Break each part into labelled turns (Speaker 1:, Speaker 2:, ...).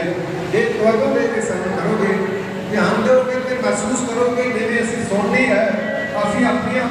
Speaker 1: ਹੁੰਦੀ ਹੈ। ਜੇ ਤੁਹਾਨੂੰ ਦੇ ਕੇ ਸਰਵ ਕਰੋਗੇ, ਧਿਆਨ ਦਿਓਗੇ ਤੇ ਮਹਿਸੂਸ ਕਰੋਗੇ, ਜਿਵੇਂ ਅਸੀਂ ਸੁਣਨੀ ਹੈ, ਅਸੀਂ ਆਪਣੀਆਂ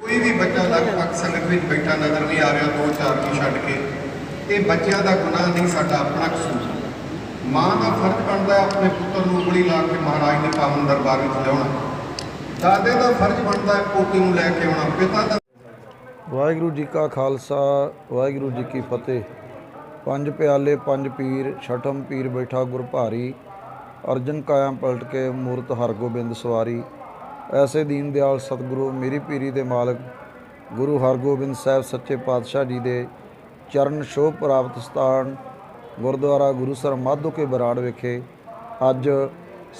Speaker 1: ਕੋਈ ਵੀ ਬੱਚਾ ਲਗਭਗ ਸੰਗਤ ਵਿੱਚ ਬੈਠਾ ਨਜ਼ਰ ਨਹੀਂ ਆ ਰਿਹਾ, ਦੋ ਚਾਰ ਨੂੰ ਛੱਡ ਕੇ। ਇਹ ਬੱਚਿਆਂ ਦਾ ਗੁਨਾਹ ਨਹੀਂ ਸਾਡਾ ਆਪਣਾ ਕਸੂਰ। ਮਾਂ ਦਾ ਫਰਜ਼ ਬਣਦਾ ਹੈ ਆਪਣੇ ਪੁੱਤਰ ਨੂੰ ਉਂਗਲੀ ਲਾ ਕੇ ਮਹਾਰਾਜ ਦੇ ਪਾਵਨ ਦਰਬਾਰ ਵਿੱਚ ਲਿਆਉਣਾ। ਦਾਦੇ ਦਾ ਫਰਜ਼ ਬਣਦਾ ਹੈ ਪੋਤੀ ਨੂੰ ਲੈ ਕੇ ਆਉਣਾ, ਪਿਤਾ ਦਾ
Speaker 2: ਵਾਹਿਗੁਰੂ ਜੀ ਕਾ ਖਾਲਸਾ, ਵਾਹਿਗੁਰੂ ਜੀ ਕੀ ਫਤਿਹ। ਪੰਜ ਪਿਆਲੇ, ਪੰਜ ਪੀਰ, ਛਠਮ ਪੀਰ ਬੈਠਾ ਗੁਰ ਭਾਰੀ ਅਰਜਨ ਕਾਇਮ ਪਲਟ ਕੇ ਮੂਰਤ ਹਰਗੋਬਿੰਦ ਸਵਾਰੀ। ਐਸੇ ਦੀਨ ਦਿਆਲ ਸਤਿਗੁਰੂ, ਮੇਰੀ ਪੀਰੀ ਦੇ ਮਾਲਕ ਗੁਰੂ ਹਰਗੋਬਿੰਦ ਸਾਹਿਬ ਸੱਚੇ ਪਾਤਸ਼ਾਹ ਜੀ ਦੇ ਚਰਨ ਸ਼ੋਭ ਪ੍ਰਾਪਤ ਸਥਾਨ ਗੁਰਦੁਆਰਾ ਗੁਰੂਸਰ ਮਾਧੋ ਕੇ ਬਰਾੜ ਵਿਖੇ ਅੱਜ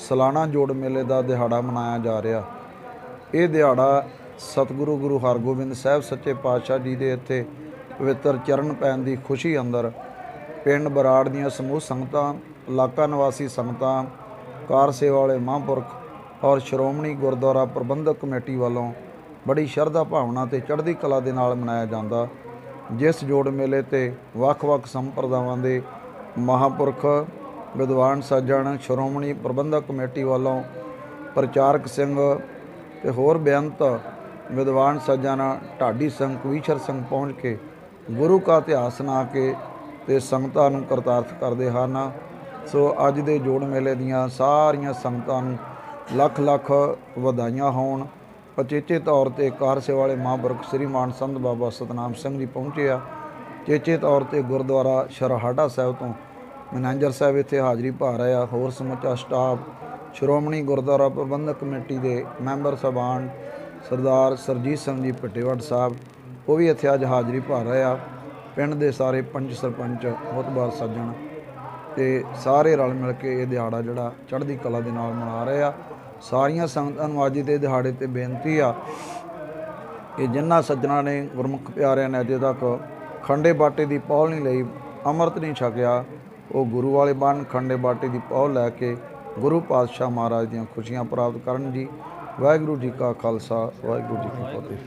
Speaker 2: ਸਾਲਾਨਾ ਜੋੜ ਮੇਲੇ ਦਾ ਦਿਹਾੜਾ ਮਨਾਇਆ ਜਾ ਰਿਹਾ। ਇਹ ਦਿਹਾੜਾ ਸਤਿਗੁਰੂ ਗੁਰੂ ਹਰਗੋਬਿੰਦ ਸਾਹਿਬ ਸੱਚੇ ਪਾਤਸ਼ਾਹ ਜੀ ਦੇ ਇੱਥੇ ਪਵਿੱਤਰ ਚਰਨ ਪੈਣ ਦੀ ਖੁਸ਼ੀ ਅੰਦਰ ਪਿੰਡ ਬਰਾੜ ਦੀਆਂ ਸਮੂਹ ਸੰਗਤਾਂ, ਇਲਾਕਾ ਨਿਵਾਸੀ ਸੰਗਤਾਂ, ਕਾਰ ਸੇਵਾ ਵਾਲੇ ਮਹਾਂਪੁਰਖ ਔਰ ਸ਼੍ਰੋਮਣੀ ਗੁਰਦੁਆਰਾ ਪ੍ਰਬੰਧਕ ਕਮੇਟੀ ਵੱਲੋਂ ਬੜੀ ਸ਼ਰਧਾ ਭਾਵਨਾ ਤੇ ਚੜ੍ਹਦੀ ਕਲਾ ਦੇ ਨਾਲ ਮਨਾਇਆ ਜਾਂਦਾ। ਜਿਸ ਜੋੜ ਮੇਲੇ ਤੇ ਵੱਖ-ਵੱਖ ਸੰਪਰਦਾਵਾਂ ਦੇ ਮਹਾਂਪੁਰਖ, ਵਿਦਵਾਨ ਸੱਜਣ, ਸ਼੍ਰੋਮਣੀ ਪ੍ਰਬੰਧਕ ਕਮੇਟੀ ਵੱਲੋਂ ਪ੍ਰਚਾਰਕ ਸਿੰਘ ਤੇ ਹੋਰ ਬੇਅੰਤ ਵਿਦਵਾਨ ਸੱਜਣ ਢਾਡੀ ਸਿੰਘ, ਕਵੀਸ਼ਰ ਸਿੰਘ ਪਹੁੰਚ ਕੇ ਗੁਰੂ ਕਾ ਇਤਿਹਾਸ ਸੁਣਾ ਕੇ ਤੇ ਸੰਗਤਾਂ ਨੂੰ ਕਰਤਾਰਥ ਕਰਦੇ ਹਨ। ਸੋ ਅੱਜ ਦੇ ਜੋੜ ਮੇਲੇ ਦੀਆਂ ਸਾਰੀਆਂ ਸੰਗਤਾਂ ਨੂੰ ਲੱਖ ਲੱਖ ਵਧਾਈਆਂ ਹੋਣ। ਉਚੇਚੇ ਤੌਰ ਤੇ ਕਾਰ ਸੇਵਾ ਵਾਲੇ ਮਹਾਂਪੁਰਖ ਸ੍ਰੀ ਮਾਨ ਸੰਤ ਬਾਬਾ ਸਤਨਾਮ ਸਿੰਘ ਜੀ ਪਹੁੰਚੇ ਆ। ਚੇਚੇ ਤੌਰ ਤੇ ਗੁਰਦੁਆਰਾ ਸ਼ਰਹਾੜਾ ਸਾਹਿਬ ਤੋਂ ਮੈਨੇਜਰ ਸਾਹਿਬ ਇੱਥੇ ਹਾਜ਼ਰੀ ਭਰ ਰਹੇ ਆ। ਹੋਰ ਸਮੁੱਚਾ ਸਟਾਫ, ਸ਼੍ਰੋਮਣੀ ਗੁਰਦੁਆਰਾ ਪ੍ਰਬੰਧਕ ਕਮੇਟੀ ਦੇ ਮੈਂਬਰ ਸਭਾਨ ਸਰਦਾਰ ਸਰਜੀਤ ਸਿੰਘ ਜੀ ਭੱਟੇਵੜ ਸਾਹਿਬ, ਉਹ ਵੀ ਇੱਥੇ ਅੱਜ ਹਾਜ਼ਰੀ ਭਰ ਰਹੇ ਆ। ਪਿੰਡ ਦੇ ਸਾਰੇ ਪੰਜ ਸਰਪੰਚ ਬਹੁਤ ਮੁਤਬਾਰ ਸੱਜਣ ਤੇ ਸਾਰੇ ਰਲ ਮਿਲ ਕੇ ਇਹ ਦਿਹਾੜਾ ਜਿਹੜਾ ਚੜ੍ਹਦੀ ਕਲਾ ਦੇ ਨਾਲ ਮਨਾ ਰਹੇ ਆ। ਸਾਰੀਆਂ ਸੰਗਤਾਂ ਨੂੰ ਅੱਜ ਦੇ ਦਿਹਾੜੇ ਤੇ ਬੇਨਤੀ ਆ ਕਿ ਜਿਨ੍ਹਾਂ ਸੱਜਣਾਂ ਨੇ ਗੁਰਮੁਖ ਪਿਆਰਿਆਂ ਨੇ ਅਜੇ ਤੱਕ ਖੰਡੇ ਬਾਟੇ ਦੀ ਪੌਲ ਨਹੀਂ ਲਈ, ਅੰਮ੍ਰਿਤ ਨਹੀਂ ਛਕਿਆ, ਉਹ ਗੁਰੂ ਵਾਲੇ ਬਣ, ਖੰਡੇ ਬਾਟੇ ਦੀ ਪੌਲ ਲੈ ਕੇ ਗੁਰੂ ਪਾਤਸ਼ਾਹ ਮਹਾਰਾਜ ਦੀਆਂ ਖੁਸ਼ੀਆਂ ਪ੍ਰਾਪਤ ਕਰਨ ਜੀ। ਵਾਹਿਗੁਰੂ ਜੀ ਕਾ ਖਾਲਸਾ, ਵਾਹਿਗੁਰੂ ਜੀ ਕੀ ਫਤਿਹ।